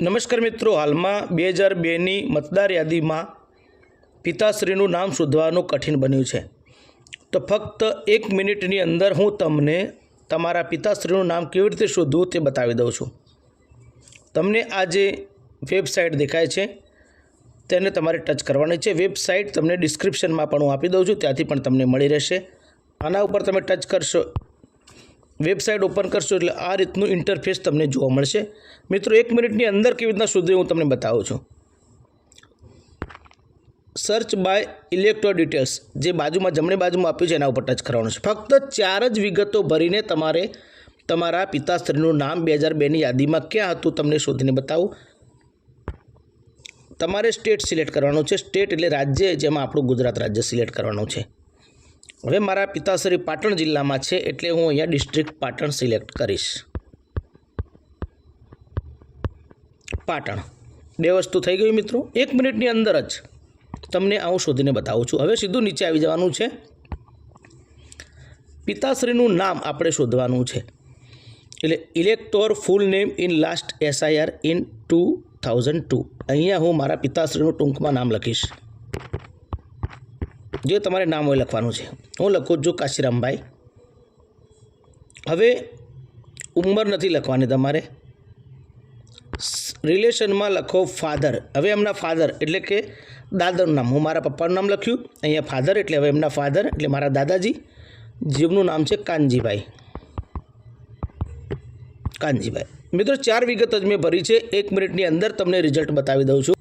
નમસ્કાર મિત્રો, હાલમાં બે હજાર બેની મતદાર યાદીમાં પિતાશ્રીનું નામ શોધવાનું કઠિન બન્યું છે. તો ફક્ત એક મિનિટની અંદર હું તમને તમારા પિતાશ્રીનું નામ કેવી રીતે શોધવું તે બતાવી દઉં છું. તમને આ જે વેબસાઇટ દેખાય છે, તેને તમારે ટચ કરવાની છે. વેબસાઇટ તમને ડિસ્ક્રિપ્શનમાં પણ હું આપી દઉં છું, ત્યાંથી પણ તમને મળી રહેશે. આના ઉપર તમે ટચ કરશો વેબસાઇટ ઓપન કરશો એટલે આ રીતનું ઇન્ટરફેસ તમને જોવા મળશે. મિત્રો, એક મિનિટની અંદર કેવી રીતના સુધી હું તમને બતાવું છું. સર્ચ બાય ઇલેક્ટ્રો ડિટેલ્સ જે બાજુમાં જમણી બાજુમાં આપ્યું છે, એના ઉપર ટચ કરવાનું છે. ફક્ત ચાર જ વિગતો ભરીને તમારે તમારા પિતાશ્રીનું નામ બે હજાર બેની યાદીમાં ક્યાં હતું તમને શોધીને બતાવું. તમારે સ્ટેટ સિલેક્ટ કરવાનું છે. સ્ટેટ એટલે રાજ્ય, જેમાં આપણું ગુજરાત રાજ્ય સિલેક્ટ કરવાનું છે. હવે મારા પિતાશ્રી પાટણ જિલ્લામાં છે એટલે હું અહીંયા ડિસ્ટ્રિક્ટ પાટણ સિલેક્ટ કરીશ. પાટણ. બે વસ્તુ થઈ ગઈ મિત્રો. એક મિનિટની અંદર જ તમને આવું શોધીને બતાવું છું. હવે સીધું નીચે આવી જવાનું છે. પિતાશ્રીનું નામ આપણે શોધવાનું છે. એટલે elector full name in last SIR in two thousand two. અહીંયા હું મારા પિતાશ્રીનું ટૂંકમાં નામ લખીશ. જે તમારે નામ હોય લખવાનું છે. હું લખું છું કાશીરામભાઈ. હવે ઉંમર નથી લખવાની તમારે. રિલેશનમાં લખો ફાધર. હવે એમના ફાધર એટલે કે દાદાનું નામ. હું મારા પપ્પાનું નામ લખ્યું. અહીંયા ફાધર એટલે હવે એમના ફાધર એટલે મારા દાદાજી. જેમનું નામ છે કાનજીભાઈ. કાનજીભાઈ. મિત્રો ચાર વિગત જ મેં ભરી છે. એક મિનિટની અંદર તમને રિઝલ્ટ બતાવી દઉં છું.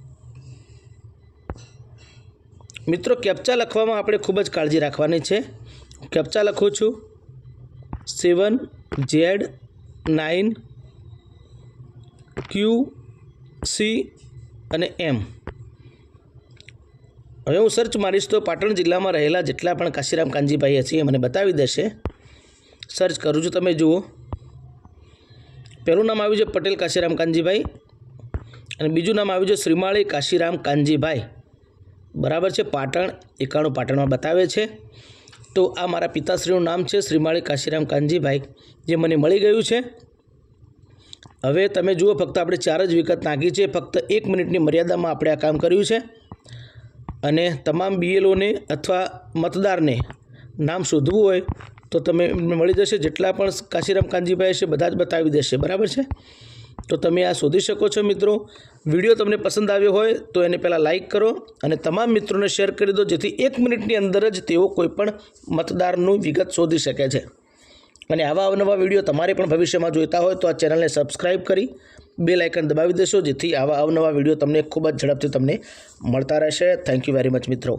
મિત્રો, કેપ્ચા લખવામાં આપણે ખૂબ જ કાળજી રાખવાની છે. કેપ્ચા લખું છું. Seven, Z, nine, Q, C અને એમ. હવે હું સર્ચ મારીશ તો પાટણ જિલ્લામાં રહેલા જેટલા પણ કાશીરામ કાનજીભાઈ હશે એ મને બતાવી દેશે. સર્ચ કરું છું તમે જુઓ. પહેલું નામ આવ્યું છે પટેલ કાશીરામ કાનજીભાઈ અને બીજું નામ આવ્યું છે શ્રીમાળી કાશીરામ કાનજીભાઈ. બરાબર છે? પાટણ, એકાણું પાટણમાં બતાવે છે. તો આ મારા પિતાશ્રીનું નામ છે શ્રીમાળી કાશીરામ કાનજીભાઈ, જે મને મળી ગયું છે. હવે તમે જુઓ, ફક્ત આપણે ચાર જ વિગત નાખી છે. ફક્ત એક મિનિટની મર્યાદામાં આપણે આ કામ કર્યું છે. અને તમામ બીએલઓને અથવા મતદારને નામ શોધવું હોય તો તમે મળી જશે. જેટલા પણ કાશીરામ કાનજીભાઈ છે બધા જ બતાવી દેશે. બરાબર છે? તો તમે આ શોધી શકો છો મિત્રો. વીડિયો તમને પસંદ આવ્યો હોય તો એને પહેલાં લાઇક કરો અને તમામ મિત્રોને શેર કરી દો, જેથી એક મિનિટની અંદર જ તેઓ કોઈપણ મતદારનું વિગત શોધી શકે છે. અને આવા અવનવા વીડિયો તમારે પણ ભવિષ્યમાં જોઈતા હોય તો આ ચેનલને સબસ્ક્રાઇબ કરી બે લાઇકન દબાવી દેશો, જેથી આવા અવનવા વીડિયો તમને ખૂબ જ ઝડપથી તમને મળતા રહેશે. થેન્ક યુ વેરી મચ મિત્રો.